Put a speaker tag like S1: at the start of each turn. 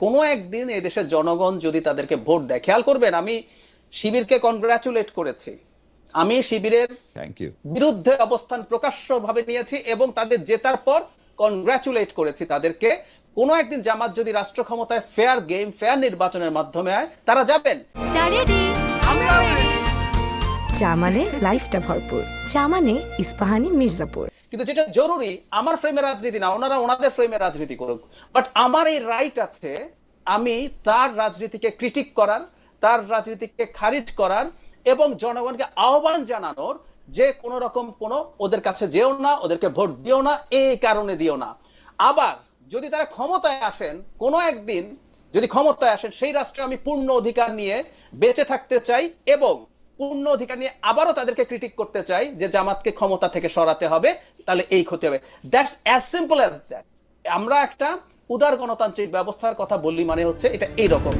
S1: কোনো একদিন এই দেশের জনগণ যদি তাদেরকে ভোট দেয় খেয়াল করবেন আমি শিবিরকে কনগ্রাচুলেট করেছি। আমি শিবিরের বিরুদ্ধে অবস্থান প্রকাশ্যভাবে নিয়েছি এবং তাদের জেতার পর কনগ্রাচুলেট করেছি তাদেরকে। কোনো একদিন জামাত যদি রাষ্ট্র ক্ষমতায় ফেয়ার গেম ফেয়ার নির্বাচনের মাধ্যমে হয় তারা যাবেন।
S2: চা মানে লাইফটা ভরপুর। চা মানে ইস্পাহানি মির্জাপুর।
S1: কিন্তু যেটা জরুরি, আমার ফ্রেমের রাজনীতি না, ওনারা ওনাদের ফ্রেমের রাজনীতি করুক। বাট আমার এই রাইট আছে, আমি তার রাজনীতিকে ক্রিটিক করার, তার রাজনীতিকে খারিজ করার এবং জনগণকে আহ্বান জানানোর যে কোন রকম কোন ওদের কাছে যেও না, ওদেরকে ভোট দিও না এই কারণে দিও না। আবার যদি তারা ক্ষমতায় আসেন, কোনো একদিন যদি ক্ষমতায় আসেন, সেই রাষ্ট্রে আমি পূর্ণ অধিকার নিয়ে বেঁচে থাকতে চাই এবং পূর্ণ অধিকার নিয়ে আবারও তাদেরকে ক্রিটিক করতে চাই যে জামাতকে ক্ষমতা থেকে সরাতে হবে, তাহলে এই ক্ষতি হবে। That's as simple as that আমরা একটা উদার গণতান্ত্রিক ব্যবস্থার কথা বললি মানে হচ্ছে এটা এইরকম।